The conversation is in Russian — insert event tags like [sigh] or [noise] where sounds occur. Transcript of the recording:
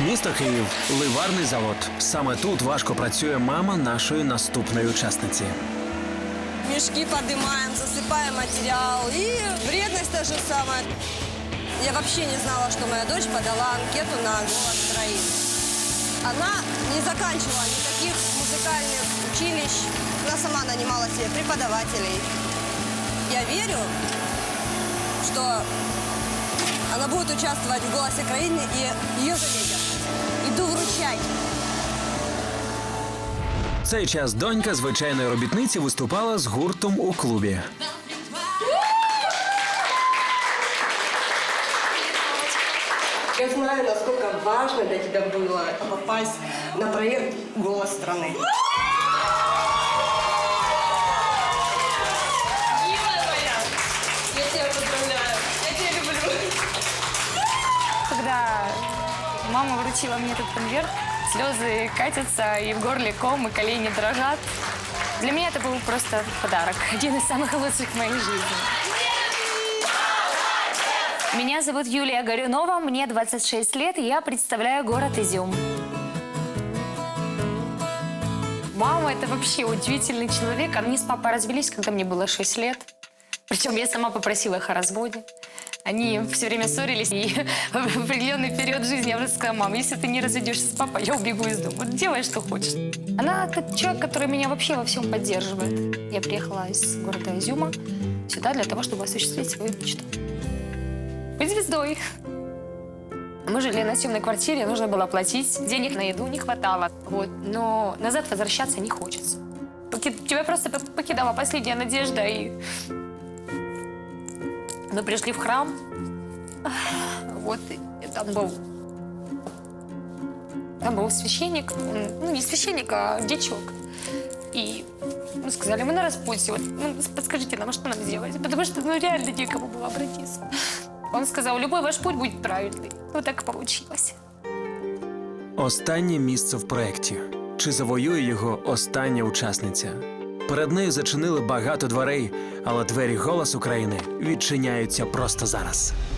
Місто Київ, ливарний завод. Саме тут важко працює мама нашої наступної учасниці. Мешки поднимаем, засыпаем материал. И вредность та же самая. Я вообще не знала, что моя дочь подала анкету на голос Украины. Она не заканчивала никаких музыкальных училищ. Она сама нанимала себе преподавателей. Я верю, что она будет участвовать в «Голосе Украины» и ее заметят. Иду вручать. Цей час донька звичайної робітниці виступала з гуртом у клубі. Я знаю, насколько важно для тебя было попасть на проект «Голос страны». Мама вручила мне этот конверт, слезы катятся, и в горле ком, и колени дрожат. Для меня это был просто подарок, один из самых лучших в моей жизни. Меня зовут Юлия Горюнова, мне 26 лет, и я представляю город Изюм. Мама – это вообще удивительный человек. Они с папой развелись, когда мне было 6 лет. Причем я сама попросила их о разводе. Они все время ссорились, и [laughs] в определенный период жизни я уже сказала, мам, если ты не разведешься с папой, я убегу из дома. Делай, что хочешь. Она тот человек, который меня вообще во всем поддерживает. Я приехала из города Изюма сюда для того, чтобы осуществить свою мечту. Быть звездой. Мы жили на съемной квартире, нужно было платить. Денег на еду не хватало. Вот. Но назад возвращаться не хочется. Тебя просто покидала последняя надежда, и мы пришли в храм. Вот, и там был... Там был священник, он, ну не священник, а дичок. И мы сказали, мы на распутье, вот, ну, подскажите нам, что нам делать, потому что ну, реально некому было обратиться. Он сказал, любой ваш путь будет правильный. Вот так и получилось. Останнє місце в проєкті. Чи завоює його остання учасниця? Перед нею зачинили багато дверей, але двері голос України відчиняються просто зараз.